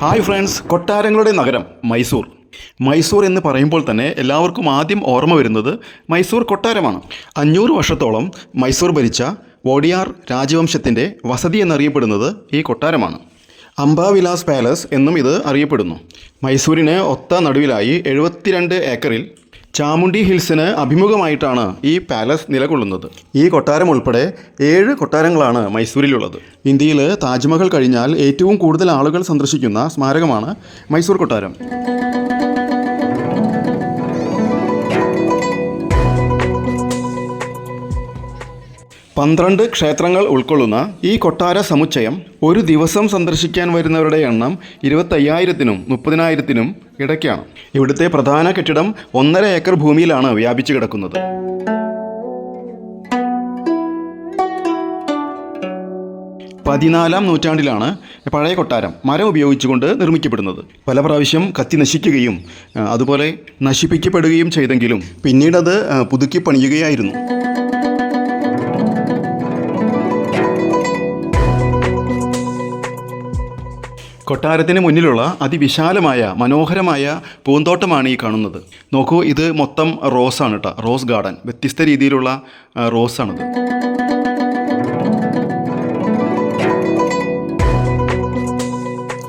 Hi friends കൊട്ടാരങ്ങളുടെ നഗരം മൈസൂർ. മൈസൂർ എന്ന് പറയുമ്പോൾ തന്നെ എല്ലാവർക്കും ആദ്യം ഓർമ്മ വരുന്നത് മൈസൂർ കൊട്ടാരമാണ്. അഞ്ഞൂറ് വർഷത്തോളം മൈസൂർ ഭരിച്ച വോഡിയാർ രാജവംശത്തിന്റെ വസതി എന്നറിയപ്പെടുന്നത് ഈ കൊട്ടാരമാണ്. അംബാവിലാസ് പാലസ് എന്നും ഇത് അറിയപ്പെടുന്നു. മൈസൂരിന് ഒത്ത നടുവിലായി എഴുപത്തിരണ്ട് ഏക്കറിൽ ചാമുണ്ടി ഹിൽസിന് അഭിമുഖമായിട്ടാണ് ഈ പാലസ് നിലകൊള്ളുന്നത്. ഈ കൊട്ടാരം ഉൾപ്പെടെ ഏഴ് കൊട്ടാരങ്ങളാണ് മൈസൂരിലുള്ളത്. ഇന്ത്യയിൽ താജ്മഹൽ കഴിഞ്ഞാൽ ഏറ്റവും കൂടുതൽ ആളുകൾ സന്ദർശിക്കുന്ന സ്മാരകമാണ് മൈസൂർ കൊട്ടാരം. പന്ത്രണ്ട് ക്ഷേത്രങ്ങൾ ഉൾക്കൊള്ളുന്ന ഈ കൊട്ടാര സമുച്ചയം ഒരു ദിവസം സന്ദർശിക്കാൻ വരുന്നവരുടെ എണ്ണം ഇരുപത്തയ്യായിരത്തിനും മുപ്പതിനായിരത്തിനും ഇടയ്ക്കാണ്. ഇവിടുത്തെ പ്രധാന കെട്ടിടം ഒന്നര ഏക്കർ ഭൂമിയിലാണ് വ്യാപിച്ചു കിടക്കുന്നത്. പതിനാലാം നൂറ്റാണ്ടിലാണ് പഴയ കൊട്ടാരം മരം ഉപയോഗിച്ചുകൊണ്ട് നിർമ്മിക്കപ്പെടുന്നത്. പല പ്രാവശ്യം കത്തി നശിക്കുകയും അതുപോലെ നശിപ്പിക്കപ്പെടുകയും ചെയ്തെങ്കിലും പിന്നീടത് പുതുക്കി പണിയുകയായിരുന്നു. കൊട്ടാരത്തിന് മുന്നിലുള്ള അതിവിശാലമായ മനോഹരമായ പൂന്തോട്ടമാണ് ഈ കാണുന്നത്. നോക്കൂ ഇത് മൊത്തം റോസാണ് കേട്ടോ റോസ് ഗാർഡൻ. വ്യത്യസ്ത രീതിയിലുള്ള റോസാണിത്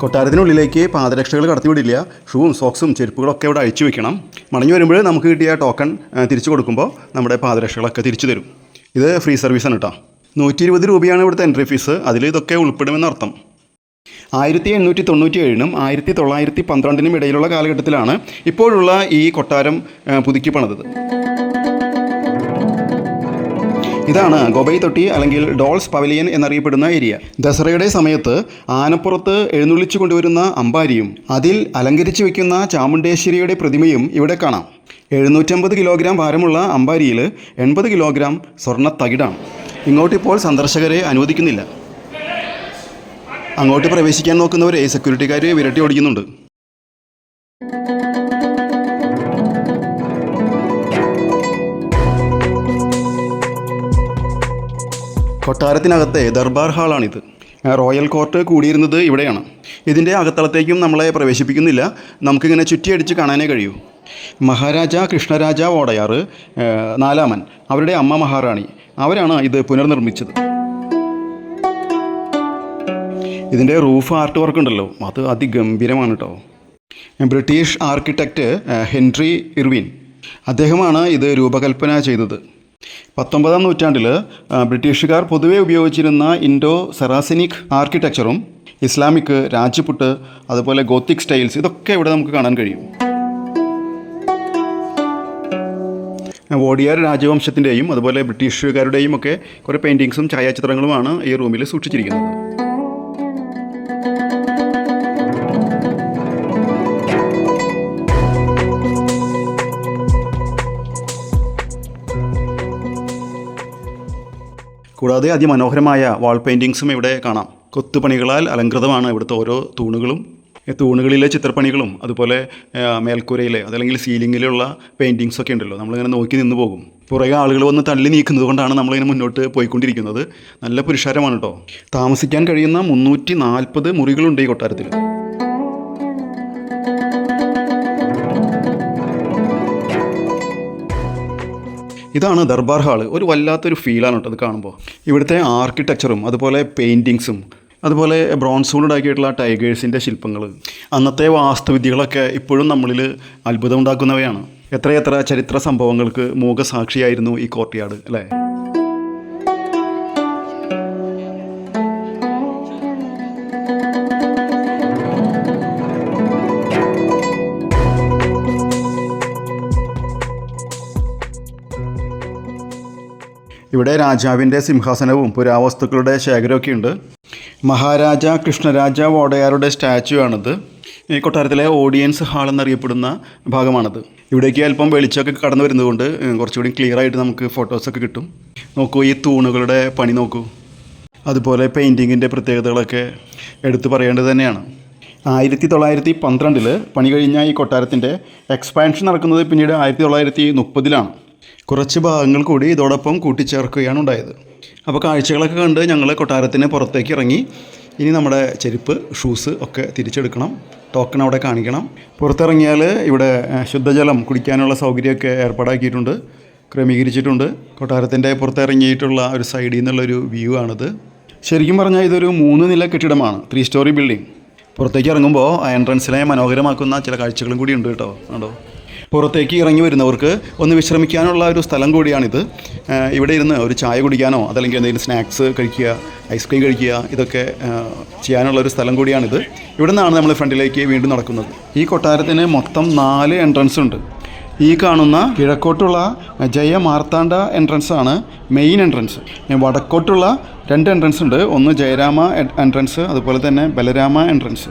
കൊട്ടാരത്തിനുള്ളിലേക്ക് പാദരക്ഷകൾ കടത്തിവിടില്ല. ഷൂവും സോക്സും ചെരുപ്പുകളൊക്കെ ഇവിടെ അഴിച്ചു വെക്കണം. മടങ്ങി വരുമ്പോൾ നമുക്ക് കിട്ടിയ ടോക്കൺ തിരിച്ചു കൊടുക്കുമ്പോൾ നമ്മുടെ പാദരക്ഷകളൊക്കെ തിരിച്ചു തരും. ഇത് ഫ്രീ സർവീസാണ് കേട്ടോ നൂറ്റി ഇരുപത് രൂപയാണ് ഇവിടുത്തെ എൻട്രി ഫീസ്. അതിൽ ഇതൊക്കെ ഉൾപ്പെടുമെന്നർത്ഥം. ആയിരത്തി എണ്ണൂറ്റി തൊണ്ണൂറ്റി ഏഴിനും ആയിരത്തി തൊള്ളായിരത്തി പന്ത്രണ്ടിനും ഇടയിലുള്ള കാലഘട്ടത്തിലാണ് ഇപ്പോഴുള്ള ഈ കൊട്ടാരം പുതുക്കി പണിതത്. ഇതാണ് ഗൊബൈ തൊട്ടി അല്ലെങ്കിൽ ഡോൾസ് പവലിയൻ എന്നറിയപ്പെടുന്ന ഏരിയ. ദസറയുടെ സമയത്ത് ആനപ്പുറത്ത് എഴുന്നള്ളിച്ചു കൊണ്ടുവരുന്ന അമ്പാരിയും അതിൽ അലങ്കരിച്ചു വയ്ക്കുന്ന ചാമുണ്ടേശ്വരിയുടെ പ്രതിമയും ഇവിടെ കാണാം. എഴുന്നൂറ്റമ്പത് കിലോഗ്രാം ഭാരമുള്ള അമ്പാരിയിൽ എൺപത് കിലോഗ്രാം സ്വർണ തകിടാണ് ഇങ്ങോട്ടിപ്പോൾ സന്ദർശകരെ അനുവദിക്കുന്നില്ല. അങ്ങോട്ട് പ്രവേശിക്കാൻ നോക്കുന്നവരെ സെക്യൂരിറ്റിക്കാർ വിരട്ടി ഓടിക്കുന്നുണ്ട്. കൊട്ടാരത്തിനകത്തെ ദർബാർ ഹാളാണിത്. റോയൽ കോർട്ട് കൂടിയിരുന്നത് ഇവിടെയാണ്. ഇതിന്റെ അകത്തളത്തേക്കും നമ്മളെ പ്രവേശിപ്പിക്കുന്നില്ല. നമുക്കിങ്ങനെ ചുറ്റിയടിച്ച് കാണാനേ കഴിയൂ. മഹാരാജ കൃഷ്ണരാജ വോടയാർ നാലാമൻ അവരുടെ അമ്മ മഹാറാണി. അവരാണ് ഇത് പുനർനിർമ്മിച്ചത്. ഇതിന്റെ റൂഫ് ആർട്ട് വർക്ക് ഉണ്ടല്ലോ. അത് അതിഗംഭീരമാണ് കേട്ടോ ബ്രിട്ടീഷ് ആർക്കിടെക്റ്റ് ഹെൻറി ഇർവിൻ. അദ്ദേഹമാണ് ഇത് രൂപകൽപ്പന ചെയ്തത്. പത്തൊമ്പതാം നൂറ്റാണ്ടിൽ ബ്രിട്ടീഷുകാർ പൊതുവെ ഉപയോഗിച്ചിരുന്ന ഇൻഡോ സെറാസിനിക് ആർക്കിടെക്ചറും ഇസ്ലാമിക് രാജ്പുട്ട് അതുപോലെ ഗോത്തിക് സ്റ്റൈൽസ് ഇതൊക്കെ ഇവിടെ നമുക്ക് കാണാൻ കഴിയും. വോഡിയാർ രാജവംശത്തിന്റെയും അതുപോലെ ബ്രിട്ടീഷുകാരുടെയും ഒക്കെ കുറേ പെയിന്റിങ്സും ഛായാചിത്രങ്ങളുമാണ് ഈ റൂമിൽ സൂക്ഷിച്ചിരിക്കുന്നത്. കൂടാതെ അതിമനോഹരമായ വാൾ പെയിന്റിങ്സും ഇവിടെ കാണാം. കൊത്തുപണികളാൽ അലങ്കൃതമാണ് ഇവിടുത്തെ ഓരോ തൂണുകളും. തൂണുകളിലെ ചിത്രപ്പണികളും അതുപോലെ മേൽക്കൂരയിലെ അതല്ലെങ്കിൽ സീലിങ്ങിലുള്ള പെയിന്റിങ്സ് ഒക്കെ ഉണ്ടല്ലോ നമ്മളിങ്ങനെ നോക്കി നിന്ന് പോകും. പുറകെ ആളുകൾ വന്ന് തള്ളി നീക്കുന്നത് കൊണ്ടാണ് നമ്മളിങ്ങനെ മുന്നോട്ട് പോയിക്കൊണ്ടിരിക്കുന്നത്. നല്ല പുരുഷാരമാണ് കേട്ടോ താമസിക്കാൻ കഴിയുന്ന മുന്നൂറ്റി നാൽപ്പത് മുറികളുണ്ട് ഈ കൊട്ടാരത്തിൽ. ഇതാണ് ദർബാർ ഹാൾ ഒരു വല്ലാത്തൊരു ഫീലാണ് കേട്ടോ ഇത് കാണുമ്പോൾ ഇവിടുത്തെ ആർക്കിടെക്ചറും അതുപോലെ പെയിന്റിങ്സും അതുപോലെ ബ്രോൺസ് കൊണ്ട് ഉണ്ടാക്കിയിട്ടുള്ള ടൈഗേഴ്സിന്റെ ശില്പങ്ങൾ അന്നത്തെ വാസ്തുവിദ്യകളൊക്കെ ഇപ്പോഴും നമ്മളിൽ അത്ഭുതമുണ്ടാക്കുന്നവയാണ് എത്രയെത്ര ചരിത്ര സംഭവങ്ങൾക്ക് മൂകസാക്ഷിയായിരുന്നു ഈ കോർട്ട്യാർഡ് അല്ലേ? ഇവിടെ രാജാവിന്റെ സിംഹാസനവും പുരാവസ്തുക്കളുടെ ശേഖരമൊക്കെ ഉണ്ട് മഹാരാജ കൃഷ്ണരാജ വോടയാറുടെ സ്റ്റാച്ചു ആണിത് ഈ കൊട്ടാരത്തിലെ ഓഡിയൻസ് ഹാൾ എന്നറിയപ്പെടുന്ന ഭാഗമാണത്. ഇവിടേക്ക് അല്പം വെളിച്ചമൊക്കെ കടന്നു വരുന്നതുകൊണ്ട് കുറച്ചുകൂടി ക്ലിയർ ആയിട്ട് നമുക്ക് ഫോട്ടോസൊക്കെ കിട്ടും. നോക്കൂ ഈ തൂണുകളുടെ പണി നോക്കൂ. അതുപോലെ പെയിന്റിങ്ങിന്റെ പ്രത്യേകതകളൊക്കെ എടുത്തു പറയേണ്ടത് തന്നെയാണ്. ആയിരത്തി തൊള്ളായിരത്തി പന്ത്രണ്ടിൽ പണി കഴിഞ്ഞ ഈ കൊട്ടാരത്തിന്റെ എക്സ്പാൻഷൻ നടക്കുന്നത് പിന്നീട് ആയിരത്തി തൊള്ളായിരത്തി മുപ്പതിലാണ് കുറച്ച് ഭാഗങ്ങൾ കൂടി ഇതോടൊപ്പം കൂട്ടിച്ചേർക്കുകയാണ് ഉണ്ടായത് അപ്പോൾ കാഴ്ചകളൊക്കെ കണ്ട് ഞങ്ങൾ കൊട്ടാരത്തിന് പുറത്തേക്ക് ഇറങ്ങി. ഇനി നമ്മുടെ ചെരുപ്പ് ഷൂസ് ഒക്കെ തിരിച്ചെടുക്കണം. ടോക്കൺ അവിടെ കാണിക്കണം. പുറത്തിറങ്ങിയാൽ ഇവിടെ ശുദ്ധജലം കുടിക്കാനുള്ള സൗകര്യമൊക്കെ ഏർപ്പാടാക്കിയിട്ടുണ്ട്. ക്രമീകരിച്ചിട്ടുണ്ട്. കൊട്ടാരത്തിന്റെ പുറത്തിറങ്ങിയിട്ടുള്ള ഒരു സൈഡിൽ നിന്നുള്ളൊരു വ്യൂ ആണിത്. ശരിക്കും പറഞ്ഞാൽ ഇതൊരു മൂന്ന് നില കെട്ടിടമാണ്. Three storey building. പുറത്തേക്ക് ഇറങ്ങുമ്പോൾ എൻട്രൻസിനെ മനോഹരമാക്കുന്ന ചില കാഴ്ചകളും കൂടി ഉണ്ട് കേട്ടോ. കണ്ടോ? പുറത്തേക്ക് ഇറങ്ങി വരുന്നവർക്ക് ഒന്ന് വിശ്രമിക്കാനുള്ള ഒരു സ്ഥലം കൂടിയാണിത്. ഇവിടെ ഇരുന്ന് ഒരു ചായ കുടിക്കാനോ അതല്ലെങ്കിൽ എന്തെങ്കിലും സ്നാക്സ് കഴിക്കുക ഐസ്ക്രീം കഴിക്കുക ഇതൊക്കെ ചെയ്യാനുള്ള ഒരു സ്ഥലം കൂടിയാണിത്. ഇവിടെ നിന്നാണ് നമ്മൾ ഫ്രണ്ടിലേക്ക് വീണ്ടും നടക്കുന്നത്. ഈ കൊട്ടാരത്തിന് മൊത്തം നാല് എൻട്രൻസ് ഉണ്ട്. ഈ കാണുന്ന കിഴക്കോട്ടുള്ള ജയ മാർത്താണ്ഡ എൻട്രൻസ് ആണ് മെയിൻ എൻട്രൻസ് വടക്കോട്ടുള്ള രണ്ട് എൻട്രൻസ് ഉണ്ട്. ഒന്ന് ജയരാമ എൻട്രൻസ് അതുപോലെ തന്നെ ബലരാമ എൻട്രൻസ്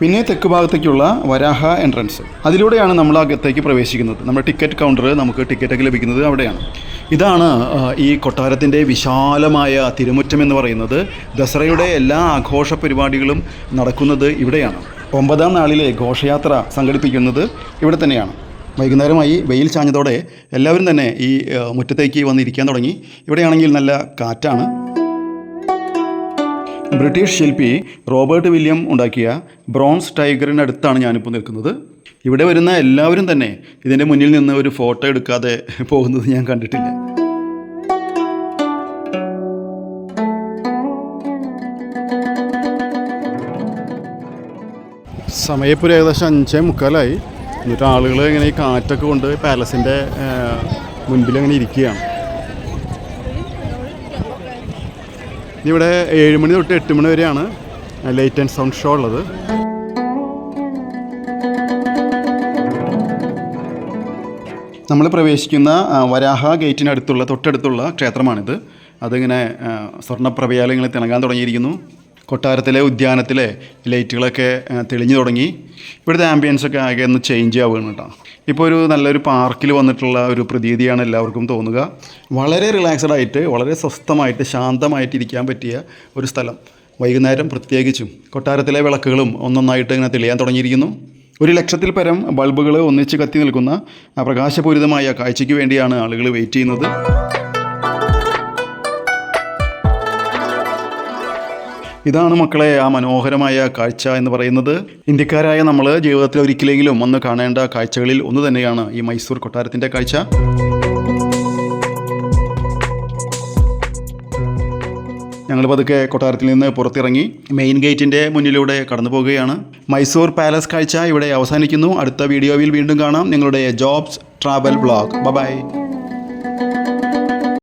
പിന്നെ തെക്ക് ഭാഗത്തേക്കുള്ള വരാഹ എൻട്രൻസ് അതിലൂടെയാണ് നമ്മൾ അകത്തേക്ക് പ്രവേശിക്കുന്നത്. നമ്മുടെ ടിക്കറ്റ് കൗണ്ടർ നമുക്ക് ടിക്കറ്റൊക്കെ ലഭിക്കുന്നത് അവിടെയാണ്. ഇതാണ് ഈ കൊട്ടാരത്തിന്റെ വിശാലമായ തിരുമുറ്റം എന്ന് പറയുന്നത്. ദസറയുടെ എല്ലാ ആഘോഷ പരിപാടികളും നടക്കുന്നത് ഇവിടെയാണ്. ഒമ്പതാം നാളിലെ ഘോഷയാത്ര സംഘടിപ്പിക്കുന്നത് ഇവിടെ തന്നെയാണ്. വൈകുന്നേരമായി വെയിൽ ചാഞ്ഞതോടെ എല്ലാവരും തന്നെ ഈ മുറ്റത്തേക്ക് വന്നിരിക്കാൻ തുടങ്ങി. ഇവിടെയാണെങ്കിൽ നല്ല കാറ്റാണ്. ബ്രിട്ടീഷ് ശില്പി റോബർട്ട് വില്യം ഉണ്ടാക്കിയ ബ്രോൺസ് ടൈഗറിനടുത്താണ് ഞാനിപ്പോൾ നിൽക്കുന്നത്. ഇവിടെ വരുന്ന എല്ലാവരും തന്നെ ഇതിന്റെ മുന്നിൽ നിന്ന് ഒരു ഫോട്ടോ എടുക്കാതെ പോകുന്നത് ഞാൻ കണ്ടിട്ടില്ല. സമയപ്പൊരു ഏകദേശം അഞ്ചേ മുക്കാലായി. എന്നിട്ട് ആളുകൾ ഇങ്ങനെ ഈ കാറ്റൊക്കെ കൊണ്ട് പാലസിന്റെ മുൻപിൽ അങ്ങനെ ഇരിക്കുകയാണ്. ഇവിടെ ഏഴ് മണി തൊട്ട് എട്ട് മണി വരെയാണ് ലൈറ്റ് ആൻഡ് സൗണ്ട് ഷോ ഉള്ളത്. നമ്മൾ പ്രവേശിക്കുന്ന വരാഹ ഗേറ്റിനടുത്തുള്ള തൊട്ടടുത്തുള്ള ക്ഷേത്രമാണിത്. അതിങ്ങനെ ആ, തിളങ്ങാൻ തുടങ്ങിയിരിക്കുന്നു. കൊട്ടാരത്തിലെ ഉദ്യാനത്തിലെ ലൈറ്റുകളൊക്കെ തെളിഞ്ഞു തുടങ്ങി. ഇവിടുത്തെ ആംബിയൻസൊക്കെ ആകെ ഒന്ന് ചേഞ്ച് ആവുകയാണ് കേട്ടോ. ഇപ്പോൾ ഒരു നല്ലൊരു പാർക്കിൽ വന്നിട്ടുള്ള ഒരു പ്രതീതിയാണ് എല്ലാവർക്കും തോന്നുക. വളരെ റിലാക്സ്ഡ് ആയിട്ട് വളരെ സ്വസ്ഥമായിട്ട് ശാന്തമായിട്ട് ഇരിക്കാൻ പറ്റിയ ഒരു സ്ഥലം. വൈകുന്നേരം പ്രത്യേകിച്ചും കൊട്ടാരത്തിലെ വിളക്കുകളും ഒന്നൊന്നായിട്ട് ഇങ്ങനെ തെളിയാൻ തുടങ്ങിയിരിക്കുന്നു. ഒരു ലക്ഷത്തിൽ പരം ബൾബുകൾ ഒന്നിച്ച് കത്തി നിൽക്കുന്ന പ്രകാശപൂരിതമായ കാഴ്ചയ്ക്ക് വേണ്ടിയാണ് ആളുകൾ വെയിറ്റ് ചെയ്യുന്നത്. ഇതാണ് മക്കളെ ആ മനോഹരമായ കാഴ്ച എന്ന് പറയുന്നത്. ഇന്ത്യക്കാരായ നമ്മൾ ജീവിതത്തിൽ ഒരിക്കലെങ്കിലും ഒന്ന് കാണേണ്ട കാഴ്ചകളിൽ ഒന്ന് തന്നെയാണ് ഈ മൈസൂർ കൊട്ടാരത്തിന്റെ കാഴ്ച. ഞങ്ങൾ പതുക്കെ കൊട്ടാരത്തിൽ നിന്ന് പുറത്തിറങ്ങി മെയിൻ ഗേറ്റിന്റെ മുന്നിലൂടെ കടന്നു പോകുകയാണ് മൈസൂർ പാലസ് കാഴ്ച ഇവിടെ അവസാനിക്കുന്നു. അടുത്ത വീഡിയോയിൽ വീണ്ടും കാണാം. നിങ്ങളുടെ ജോബ്സ് ട്രാവൽ ബ്ലോഗ്. ബൈ.